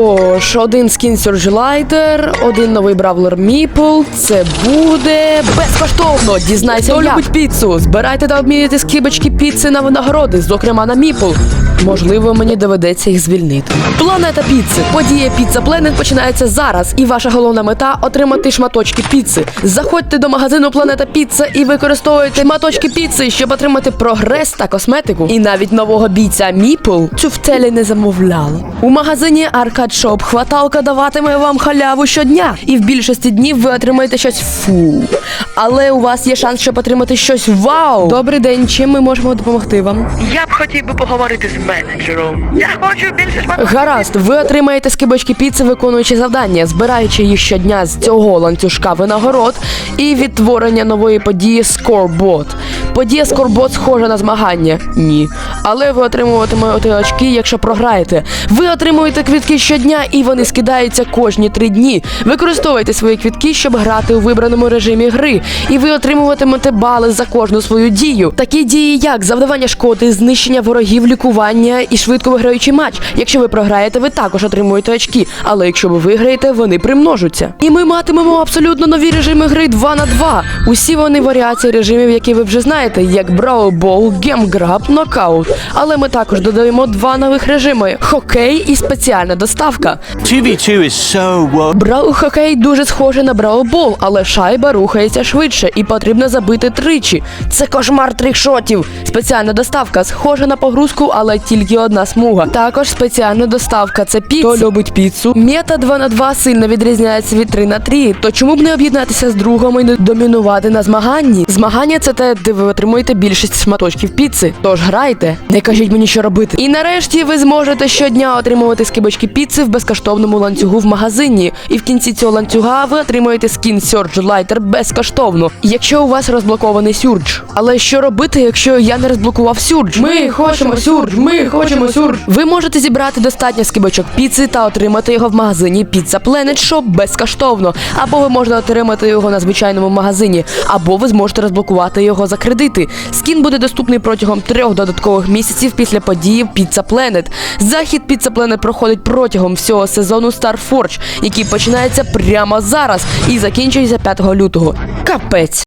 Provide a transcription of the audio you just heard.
Тож, один скін Surge один новий бравлер Міпл. Це буде безкоштовно. Дізнайся, хто любить піцу. Збирайте та обмінюйте скибочки піци на винагороди, зокрема на Міпл. Можливо, мені доведеться їх звільнити. Планета піци. Подія Піца Planet починається зараз, і ваша головна мета отримати шматочки піци. Заходьте до магазину Планета Піца і використовуйте шматочки піци, щоб отримати прогрес та косметику. І навіть нового бійця Міпл цю в телі не замовляла. У магазині Arcade Shop хваталка даватиме вам халяву щодня, і в більшості днів ви отримаєте щось фу. Але у вас є шанс, щоб отримати щось вау. Добрий день, чим ми можемо допомогти вам? Я б хотів би поговорити з менеджером. Я хочу більше. Гаразд, ви отримаєте скибочки піци, виконуючи завдання, збираючи їх щодня з цього ланцюжка винагород і відтворення нової події Scoreboard. Подія Scoreboard схожа на змагання? Ні. Але ви отримуватимете очки, якщо програєте. Ви отримуєте квітки щодня, і вони скидаються кожні три дні. Використовуйте свої квітки, щоб грати у вибраному режимі гри, і ви отримуватимете бали за кожну свою дію. Такі дії, як завдавання шкоди, знищення ворогів, лікування і швидко виграючий матч. Якщо ви програєте, ви також отримуєте очки. Але якщо ви виграєте, вони примножуться. І ми матимемо абсолютно нові режими гри 2 на 2. Усі вони варіації режимів, які ви вже знаєте, як Brawl Ball, Game Grab, Але ми також додаємо два нових режими: хокей і спеціальна доставка. 2v2 is so. Брау хокей дуже схожий на браубол, але шайба рухається швидше і потрібно забити тричі. Це кошмар трикшотів. Спеціальна доставка схожа на погрузку, але тільки одна смуга. Також спеціальна доставка це піца. Хто любить піцу. Мета 2 на 2 сильно відрізняється від 3 на 3, то чому б не об'єднатися з другом і не домінувати на змаганні? Змагання це те, де ви отримуєте більшість шматочків піци. Тож грайте, не кажіть мені, що робити. І нарешті ви зможете щодня отримувати скибочки піци в безкоштовному ланцюгу в магазині. І в кінці цього ланцюга ви отримуєте скін Surge Lighter безкоштовно, якщо у вас розблокований Surge. Але що робити, якщо я не розблокував Surge? Ми хочемо Surge, ми хочемо Surge. Ви можете зібрати достатньо скибочок піци та отримати його в магазині Pizza Planet Shop безкоштовно. Або ви можете отримати його на звичайному магазині, або ви зможете розблокувати його за кредити. Скін буде доступний протягом трьох додаткових місяців після події Pizza Planet. Захід Pizza Planet проходить протягом всього сезону Star Forge, який починається прямо зараз і закінчується 5 лютого. Капець.